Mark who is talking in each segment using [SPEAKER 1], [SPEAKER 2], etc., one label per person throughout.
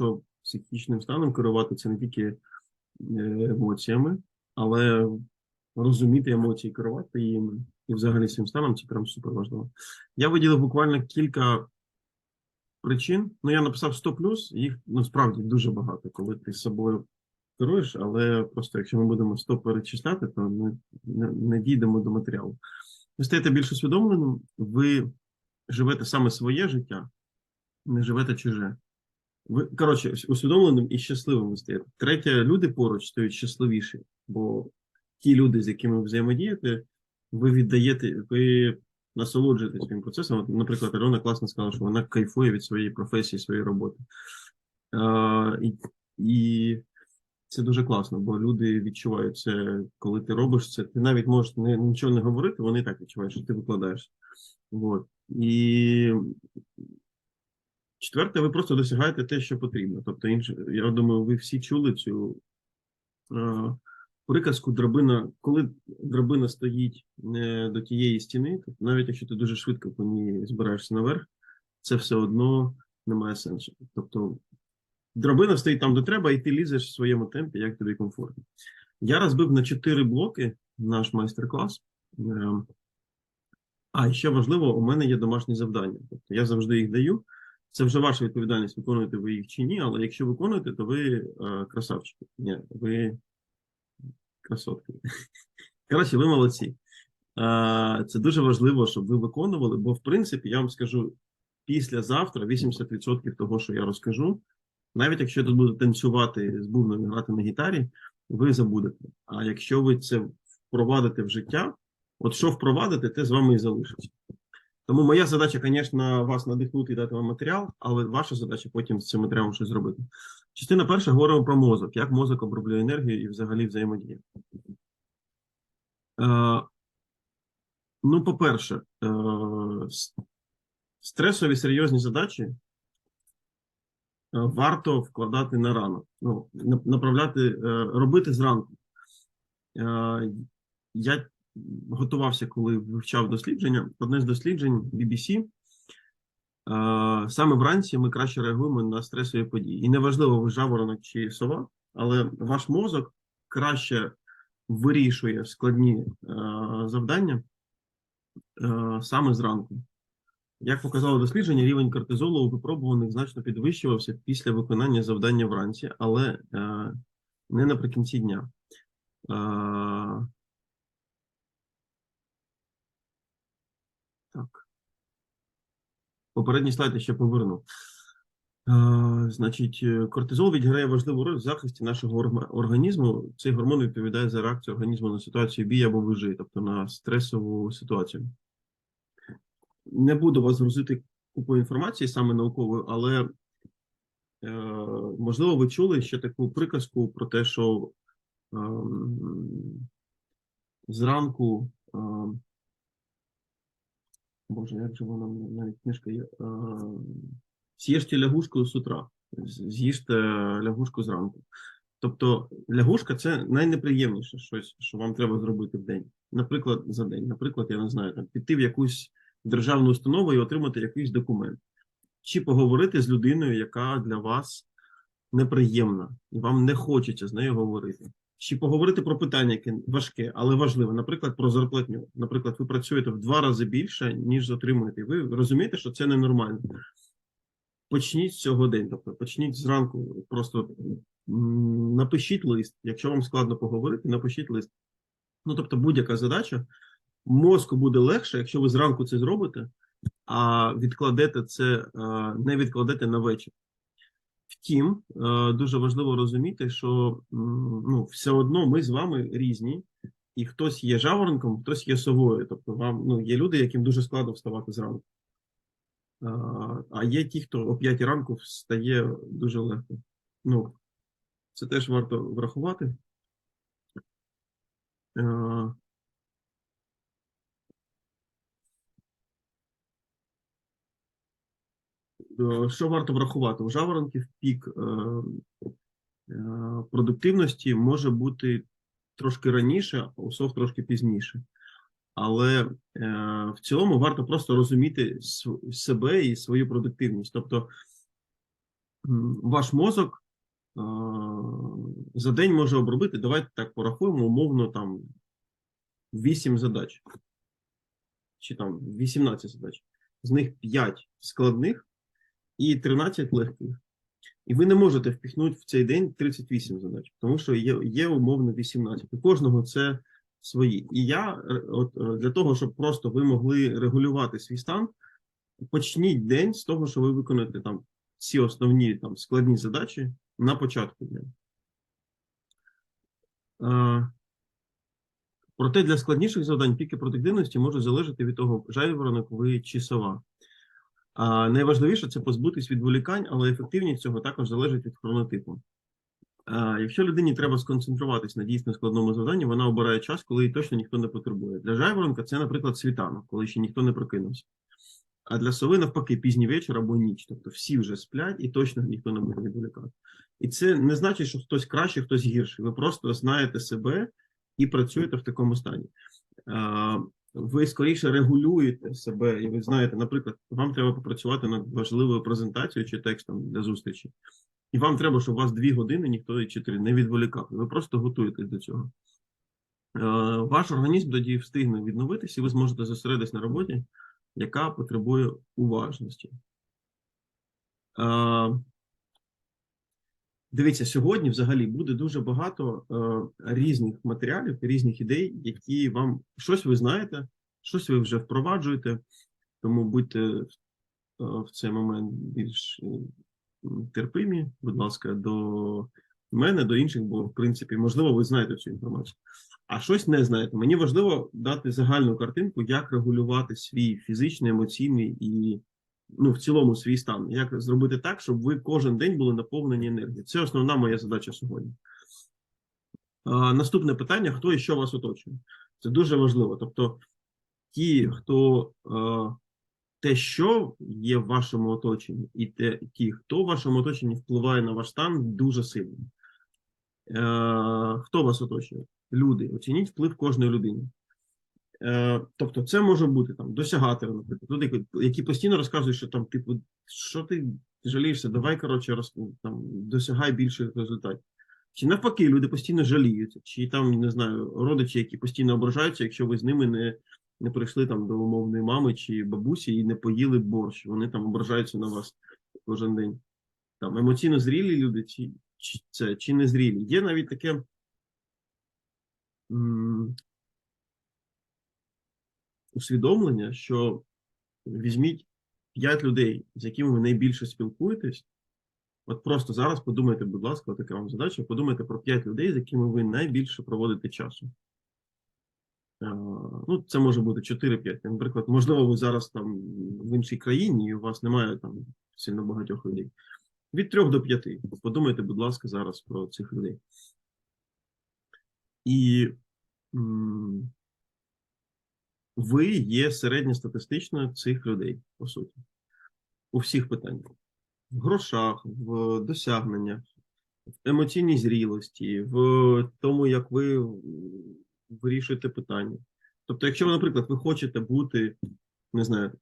[SPEAKER 1] що психічним станом керувати це не тільки е, емоціями, але розуміти емоції, керувати їми. І взагалі цим станом це прям супер важливо. Я виділив буквально кілька причин. Ну, я написав 100 плюс, їх насправді дуже багато, коли ти з собою керуєш, але просто якщо ми будемо 100 перечисляти, то ми не дійдемо до матеріалу. Ви стаєте більш усвідомленим, ви живете саме своє життя, не живете чуже. Коротше, усвідомленим і щасливим ви стаєте. Третє, люди поруч стають щасливіші, бо ті люди, з якими ви взаємодієте, ви віддаєте, ви насолоджуєтесь своїм процесом. От, наприклад, Альона класно сказала, що вона кайфує від своєї професії, своєї роботи. А, і, і це дуже класно, бо люди відчувають це, коли ти робиш це. Ти навіть можеш не, нічого не говорити, вони так відчувають, що ти викладаєш. Вот. І четверте, ви просто досягаєте те, що потрібно. Тобто, інше, я думаю, ви всі чули цю е, приказку драбина, коли драбина стоїть не до тієї стіни, тобто навіть якщо ти дуже швидко по ній збираєшся наверх, це все одно не має сенсу. Тобто драбина стоїть там, де треба, і ти лізеш в своєму темпі, як тобі комфортно. Я розбив на чотири блоки наш майстер-клас. Ем, А ще важливо, у мене є домашні завдання. Тобто я завжди їх даю. Це вже ваша відповідальність, виконуєте ви їх чи ні, але якщо виконуєте, то ви е, красавчики. Ні, ви красотки. Коротше, ви молодці. Е, Це дуже важливо, щоб ви виконували, бо, в принципі, я вам скажу, післязавтра 80% того, що я розкажу, навіть якщо тут буду танцювати з бубном і грати на гітарі, ви забудете. А якщо ви це впровадите в життя, от що впровадите, те з вами і залишиться. Тому моя задача, звісно, вас надихнути і дати вам матеріал, але ваша задача потім з цим матеріалом щось зробити. Частина перша говоримо про мозок, як мозок оброблює енергію і взагалі взаємодіє. Е, ну, по-перше, е, стресові серйозні задачі е, варто вкладати на ранок, ну, направляти, робити зранку. Я готувався, коли вивчав дослідження. Одне з досліджень BBC. Саме вранці ми краще реагуємо на стресові події. І неважливо, ви жаворонок чи сова, але ваш мозок краще вирішує складні е, завдання е, саме зранку. Як показало дослідження, рівень кортизолу у випробуваних значно підвищувався після виконання завдання вранці, але е, не наприкінці дня. Так. Попередній слайд я ще поверну. Е, Значить, е, кортизол відіграє важливу роль в захисті нашого організму. Цей гормон відповідає за реакцію організму на ситуацію бій або вижи, тобто на стресову ситуацію. Не буду вас грузити купою інформації, саме науковою, але е, можливо, ви чули ще таку приказку про те, що ем, зранку. ем, Боже, як же вона навіть книжка є. З'їжте лягушку з утра, з'їжте лягушку зранку. Тобто лягушка це найнеприємніше щось, що вам треба зробити в день. Наприклад, за день. Наприклад, я не знаю, там, піти в якусь державну установу і отримати якийсь документ. Чи поговорити з людиною, яка для вас неприємна, і вам не хочеться з нею говорити. Чи поговорити про питання, яке важке, але важливе, наприклад, про зарплатню. Наприклад, ви працюєте в два рази більше, ніж отримуєте. Ви розумієте, що це ненормально. Почніть з цього день. Тобто почніть зранку, просто напишіть лист. Якщо вам складно поговорити, напишіть лист. Ну, тобто, будь-яка задача, мозку буде легше, якщо ви зранку це зробите, а відкладете це, не відкладете на вечір. Втім, е, дуже важливо розуміти, що ну, все одно ми з вами різні, і хтось є жаворонком, хтось є совою. Тобто, вам ну, є люди, яким дуже складно вставати зранку. А, є ті, хто о 5 ранку встає дуже легко. Ну, це теж варто врахувати. Е, Е, Що варто врахувати? У жаворонків пік е, е, продуктивності може бути трошки раніше, а у сов трошки пізніше. Але е, в цілому варто просто розуміти себе і свою продуктивність. Тобто ваш мозок за день може обробити, давайте так порахуємо, умовно, там 8 задач. Чи там 18 задач. З них 5 складних і 13 легких. І ви не можете впіхнути в цей день 38 задач, тому що є, є умовно 18. У кожного це свої. І я е, от е, для того, щоб просто ви могли регулювати свій стан, почніть день з того, що ви виконуєте там всі основні там складні задачі на початку дня. Е, Проте для складніших завдань піки продуктивності можуть залежати від того, жайворонок ви чи сова. А найважливіше це позбутись відволікань, але ефективність цього також залежить від хронотипу. А, якщо людині треба сконцентруватись на дійсно складному завданні, вона обирає час, коли її точно ніхто не потребує. Для жайворонка це, наприклад, світанок, коли ще ніхто не прокинувся. А для сови, навпаки, пізній вечір або ніч. Тобто всі вже сплять і точно ніхто не буде відволікати. І це не значить, що хтось краще, хтось гірший. Ви просто знаєте себе і працюєте в такому стані. Ви скоріше регулюєте себе, і ви знаєте, наприклад, вам треба попрацювати над важливою презентацією чи текстом для зустрічі. І вам треба, щоб вас дві години ніхто чи три не відволікав. Ви просто готуєтесь до цього. Е, Ваш організм тоді встигне відновитися, і ви зможете зосередитись на роботі, яка потребує уважності. Дивіться, сьогодні взагалі буде дуже багато е, різних матеріалів, різних ідей, які вам щось ви знаєте, щось ви вже впроваджуєте, тому будьте е, в цей момент більш е, терпимі, будь ласка, до мене, до інших, бо в принципі, можливо, ви знаєте цю інформацію. А щось не знаєте. Мені важливо дати загальну картинку, як регулювати свій фізичний, емоційний і ну, в цілому свій стан. Як зробити так, щоб ви кожен день були наповнені енергією. Це основна моя задача сьогодні. А, наступне питання: хто і що вас оточує? Це дуже важливо. Тобто, ті, хто е, те, що є в вашому оточенні, і те, ті, хто в вашому оточенні впливає на ваш стан, дуже сильно. Е, хто вас оточує? Люди. Оцініть вплив кожної людини. Е, тобто, це може бути там досягатори, наприклад, люди, які постійно розказують, що там, типу, що ти жалієшся, давай, коротше, роз, там, досягай більших результатів. Чи навпаки, люди постійно жаліються, чи там, не знаю, родичі, які постійно ображаються, якщо ви з ними не, не прийшли там до умовної мами чи бабусі і не поїли борщ, вони там ображаються на вас кожен день. Там емоційно зрілі люди, чи, чи це, чи не зрілі. Є навіть таке. Усвідомлення, що візьміть 5 людей, з якими ви найбільше спілкуєтесь. От просто зараз подумайте, будь ласка, така вам задача, подумайте про 5 людей, з якими ви найбільше проводите часу. Ну, це може бути 4-5. Наприклад, можливо, ви зараз там в іншій країні, і у вас немає там сильно багатьох людей. Від 3 до 5. Подумайте, будь ласка, зараз про цих людей. І ви є середньостатистично цих людей, по суті, у всіх питаннях: в грошах, в досягненнях, в емоційній зрілості, в тому, як ви вирішуєте питання. Тобто, якщо ви, наприклад, ви хочете бути, не знаю,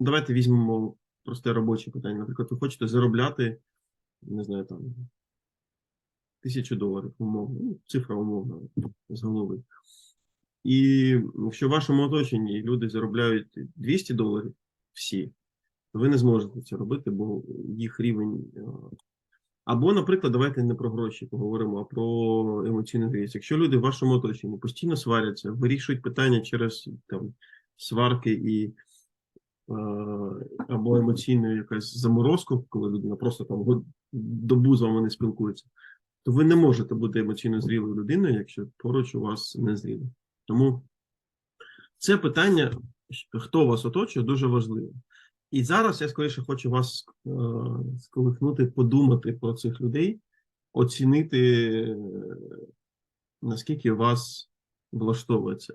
[SPEAKER 1] давайте візьмемо просте робоче питання. Наприклад, ви хочете заробляти, не знаю, там тисячу доларів, умовно, ну, цифра умовна з голови. І якщо в вашому оточенні люди заробляють 200 доларів всі, то ви не зможете це робити, бо їх рівень. е, Або, наприклад, давайте не про гроші поговоримо, а про емоційну зрілість. Якщо люди в вашому оточенні постійно сваряться, вирішують питання через там, сварки і е, або емоційну якась заморозку, коли людина просто там добу з вами не спілкується, то ви не можете бути емоційно зрілою людиною, якщо поруч у вас не зріло. Тому це питання, хто вас оточує, дуже важливо. І зараз я скоріше хочу вас е, сколихнути, подумати про цих людей, оцінити, е, наскільки вас влаштовує це.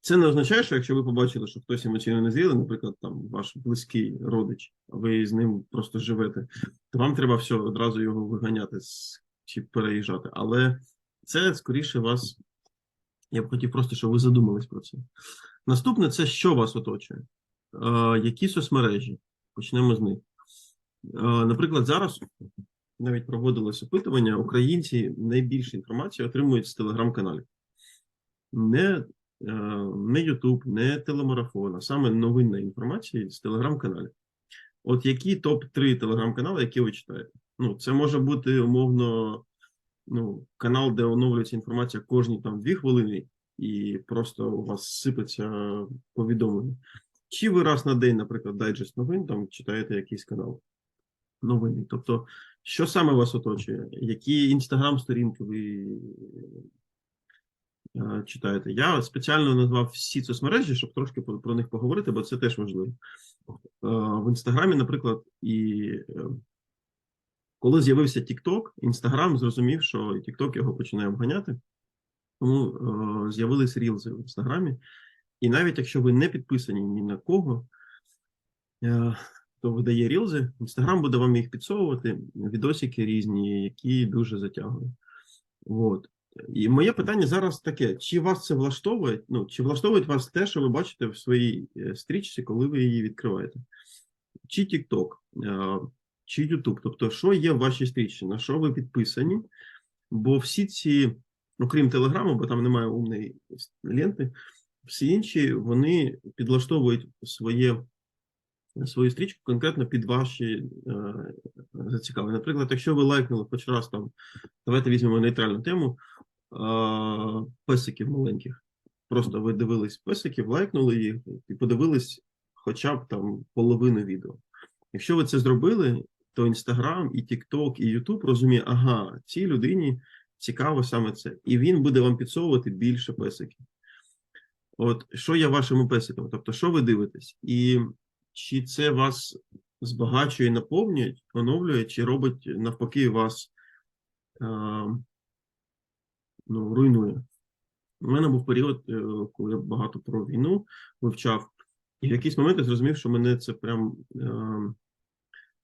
[SPEAKER 1] Це не означає, що якщо ви побачили, що хтось емоційно не зрілий, наприклад, там ваш близький родич, а ви з ним просто живете, то вам треба все одразу його виганяти чи переїжджати. Але це скоріше вас. Я б хотів просто, щоб ви задумались про це. Наступне це що вас оточує? Е, які соцмережі? Почнемо з них. Наприклад, зараз навіть проводилось опитування, українці найбільше інформації отримують з телеграм-каналів. Не, е, не YouTube, не телемарафон, а саме новинна інформація з телеграм-каналів. От які топ-3 телеграм-канали, які ви читаєте? Ну, це може бути умовно ну, канал, де оновлюється інформація кожні там дві хвилини, і просто у вас сипеться повідомлення. Чи ви раз на день, наприклад, дайджест новин, там читаєте якийсь канал новини? Тобто, що саме вас оточує? Які інстаграм-сторінки ви е, читаєте? Я спеціально назвав всі соцмережі, щоб трошки про них поговорити, бо це теж важливо. Е, В інстаграмі, наприклад, і е, коли з'явився TikTok, Інстаграм зрозумів, що TikTok його починає обганяти, тому е, з'явились рілзи в інстаграмі. І навіть якщо ви не підписані ні на кого, е, хто видає рілзи, Інстаграм буде вам їх підсовувати, відосики різні, які дуже затягують. От. І моє питання зараз таке: чи вас це влаштовує? Ну, чи влаштовує вас те, що ви бачите в своїй е, стрічці, коли ви її відкриваєте? Чи TikTok, чи YouTube? Тобто, що є в вашій стрічці, на що ви підписані? Бо всі ці, окрім Телеграму, бо там немає умної ленти, всі інші вони підлаштовують своє свою стрічку конкретно під ваші е, зацікавлення. Наприклад, якщо ви лайкнули хоч раз там, давайте візьмемо нейтральну тему е, песиків маленьких. Просто ви дивились песиків, лайкнули їх і подивились хоча б там половину відео. Якщо ви це зробили, то Інстаграм, і TikTok, і YouTube розуміє, ага, цій людині цікаво саме це. І він буде вам підсовувати більше песиків. От що є вашими песиками? Тобто, що ви дивитесь? І чи це вас збагачує, наповнює, оновлює, чи робить навпаки вас е, ну, руйнує? У мене був період, е, коли я багато про війну вивчав, і в якийсь момент я зрозумів, що мене це прям. Е,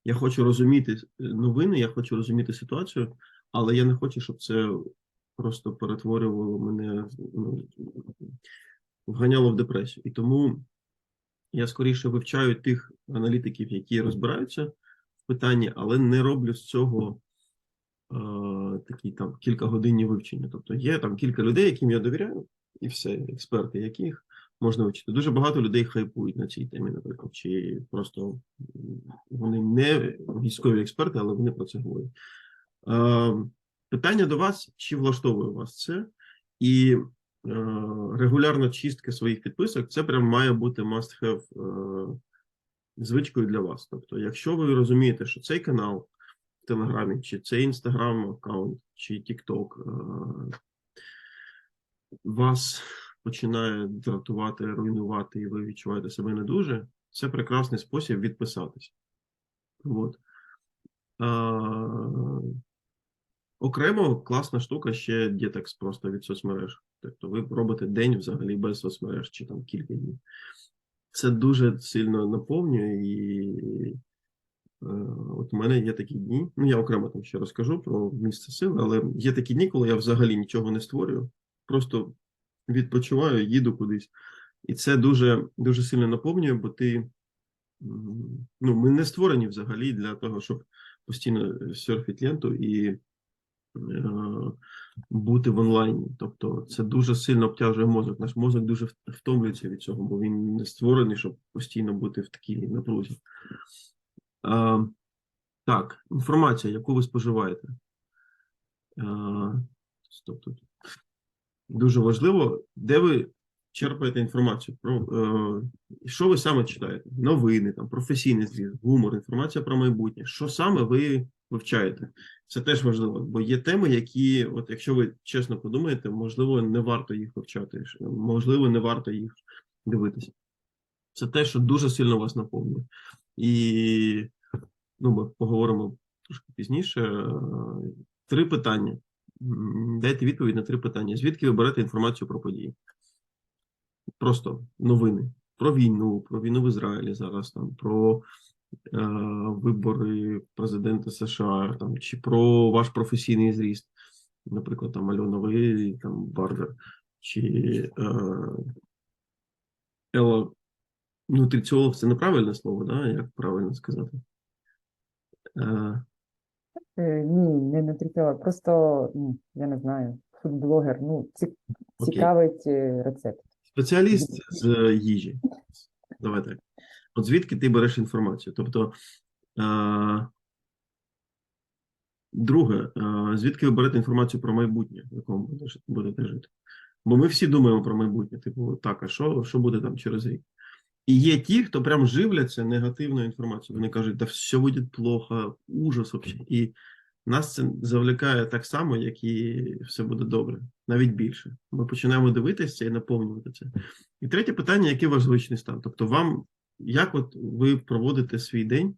[SPEAKER 1] я хочу розуміти новини, я хочу розуміти ситуацію, але я не хочу, щоб це просто перетворювало мене, ну, вганяло в депресію. І тому я скоріше вивчаю тих аналітиків, які розбираються в питанні, але не роблю з цього е, такі там кількагодинні вивчення. Тобто є там кілька людей, яким я довіряю, і все, експерти, яких можна вивчити. Дуже багато людей хайпують на цій темі, наприклад, чи просто вони не військові експерти, але вони про це говорять. Е, питання до вас: чи влаштовує вас це? І Е, регулярна чистка своїх підписок, це прям має бути must-have е, звичкою для вас. Тобто, якщо ви розумієте, що цей канал в Телеграмі, чи цей інстаграм аккаунт, чи Тікток вас починає дратувати, руйнувати, і ви відчуваєте себе не дуже, це прекрасний спосіб відписатись. От. Окремо класна штука ще Detox просто від соцмереж. Тобто ви робите день взагалі без соцмереж чи там кілька днів. Це дуже сильно наповнює і е, от у мене є такі дні. Ну, я окремо там ще розкажу про місце сили, але є такі дні, коли я взагалі нічого не створюю, просто відпочиваю, їду кудись. І це дуже дуже сильно наповнює, бо ти ну, ми не створені взагалі для того, щоб постійно серфити ленту і. Е, бути в онлайні. Тобто це дуже сильно обтяжує мозок. Наш мозок дуже втомлюється від цього, бо він не створений, щоб постійно бути в такій напрузі. А, Так, інформація, яку ви споживаєте. А, стоп тут. Дуже важливо, де ви черпаєте інформацію. Про е, що ви саме читаєте? Новини, там, професійний зріз, гумор, інформація про майбутнє. Що саме ви вивчаєте? Це теж важливо, бо є теми, які, от якщо ви чесно подумаєте, можливо, не варто їх вивчати, можливо, не варто їх дивитися. Це те, що дуже сильно вас наповнює. І ну, ми поговоримо трошки пізніше. Три питання. Дайте відповідь на три питання. Звідки ви берете інформацію про події? Просто новини про війну, про війну в Ізраїлі зараз, там, про Е, вибори президента США, там чи про ваш професійний зріст, наприклад, там Альона там Барбер, чи е, Ела, нутриціолог це неправильне слово, да? як правильно сказати? Е,
[SPEAKER 2] Ні, не нутріціолог, просто ну, я не знаю, фудблогер. Ну, цікавить е, рецепт.
[SPEAKER 1] Спеціаліст з е, їжі. Давай так. От звідки ти береш інформацію? Тобто, е, друге, е, звідки ви берете інформацію про майбутнє, в якому будете будете жити? Бо ми всі думаємо про майбутнє. Типу, так, а що, що буде там через рік? І є ті, хто прям живляться негативною інформацією. Вони кажуть, да все буде плохо, ужас вообще. І нас це завлікає так само, як і все буде добре, навіть більше. Ми починаємо дивитися і наповнювати це. І третє питання: який ваш звичний стан? Тобто, вам як от ви проводите свій день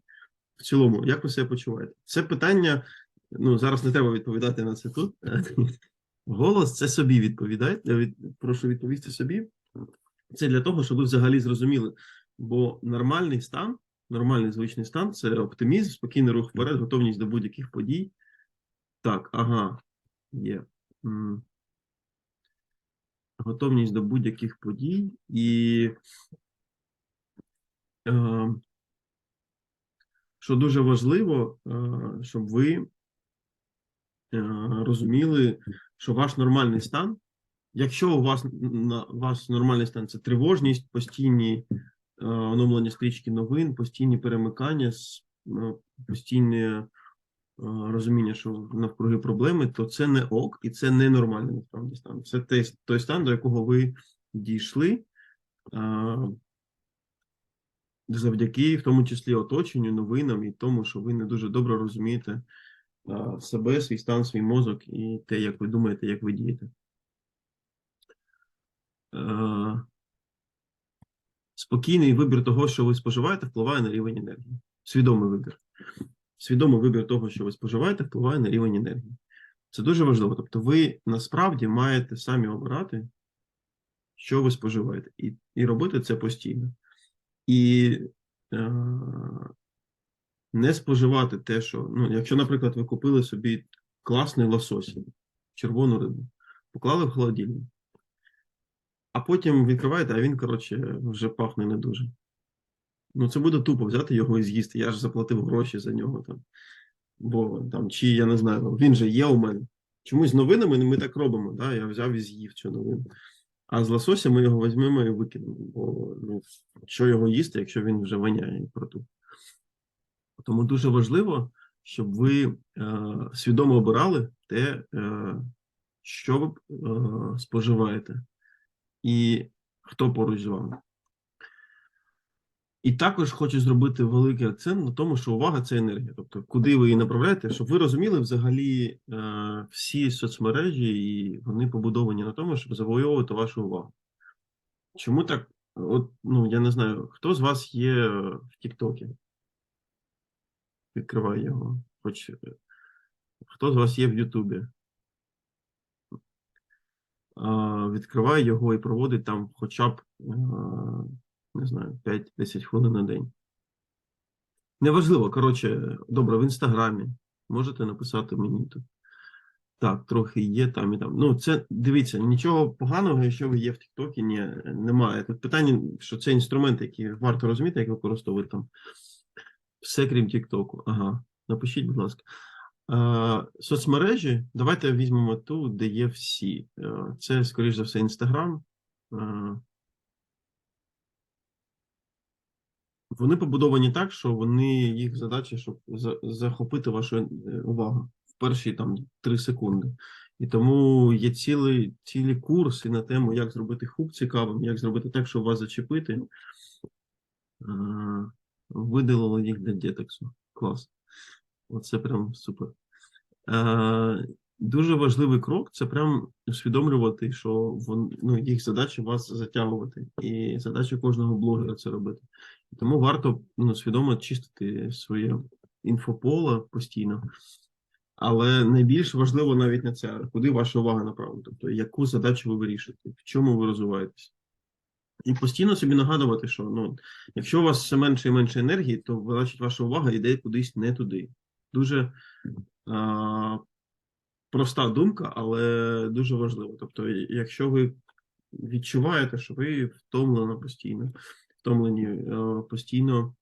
[SPEAKER 1] в цілому, як ви себе почуваєте? Це питання. Ну зараз не треба відповідати на це тут. Голос це собі відповідайте. Від, прошу відповісти собі. Це для того, щоб ви взагалі зрозуміли. Бо нормальний стан, нормальний звичний стан це оптимізм, спокійний рух вперед, готовність до будь-яких подій. Так, ага, є. Готовність до будь-яких подій і. Е, що дуже важливо, е, щоб ви е, розуміли, що ваш нормальний стан, якщо у вас на вас нормальний стан це тривожність, постійні е, оновлення стрічки новин, постійні перемикання, е, постійне е, розуміння, що навкруги проблеми, то це не ок, і це не нормальний насправді стан. Це той, той стан, до якого ви дійшли. е, завдяки в тому числі оточенню, новинам і тому, що ви не дуже добре розумієте а, себе, свій стан, свій мозок і те, як ви думаєте, як ви дієте. Е, Спокійний вибір того, що ви споживаєте, впливає на рівень енергії. Свідомий вибір. Свідомий вибір того, що ви споживаєте, впливає на рівень енергії. Це дуже важливо. Тобто, ви насправді маєте самі обирати, що ви споживаєте, і, і робити це постійно. І е, не споживати те, що, ну, якщо, наприклад, ви купили собі класний лосось, червону рибу, поклали в холодильник, а потім відкриваєте, а він, коротше, вже пахне не дуже. Ну, це буде тупо взяти його і з'їсти. Я ж заплатив гроші за нього там. Бо там, чи я не знаю, він же є у мене. Чомусь з новинами ми так робимо. Да? Я взяв і з'їв цю новину. А з лосося ми його візьмемо і викинемо. Бо ну, що його їсти, якщо він вже воняє і протух. Тому дуже важливо, щоб ви е, свідомо обирали те, е, що ви е, споживаєте, і хто поруч з вами. І також хочу зробити великий акцент на тому, що увага це енергія. Тобто, куди ви її направляєте, щоб ви розуміли взагалі е, всі соцмережі, і вони побудовані на тому, щоб завойовувати вашу увагу. Чому так? От, ну, я не знаю, хто з вас є в Тіктокі? Відкривай його. Хоч е, хто з вас є в Ютубі? А, Відкривай його і проводить там хоча б, е, не знаю, 5-10 хвилин на день. Неважливо, коротше, добре, в інстаграмі. Можете написати мені тут. Так, трохи є там і там. Ну, це дивіться, нічого поганого, якщо ви є в Тіктокі, ні, немає. Тут питання, що це інструменти, які варто розуміти, як використовувати там. Все крім Тіктоку. Ага. Напишіть, будь ласка. Е, соцмережі, давайте візьмемо ту, де є всі. Е, це, скоріш за все, Інстаграм. Е, вони побудовані так, що вони їх задача, щоб захопити вашу увагу в перші там 3 секунди. І тому є цілі, цілі курси на тему, як зробити хук цікавим, як зробити так, щоб вас зачепити. Видалили їх для детексу. Клас. Оце прям супер. Е, дуже важливий крок це прям усвідомлювати, що вон, ну, їх задача вас затягувати. І задача кожного блогера це робити. Тому варто ну, свідомо чистити своє інфополе постійно. Але найбільш важливо навіть не це, куди ваша увага направлена. Тобто, яку задачу ви вирішуєте, в чому ви розвиваєтесь. І постійно собі нагадувати, що ну, якщо у вас все менше і менше енергії, то значить ваша увага йде кудись не туди. Дуже а, проста думка, але дуже важлива. Тобто, якщо ви відчуваєте, що ви втомлено постійно, втомлені постійно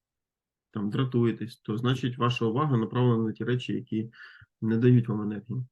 [SPEAKER 1] там дратуєтесь, то значить ваша увага направлена на ті речі, які не дають вам енергії.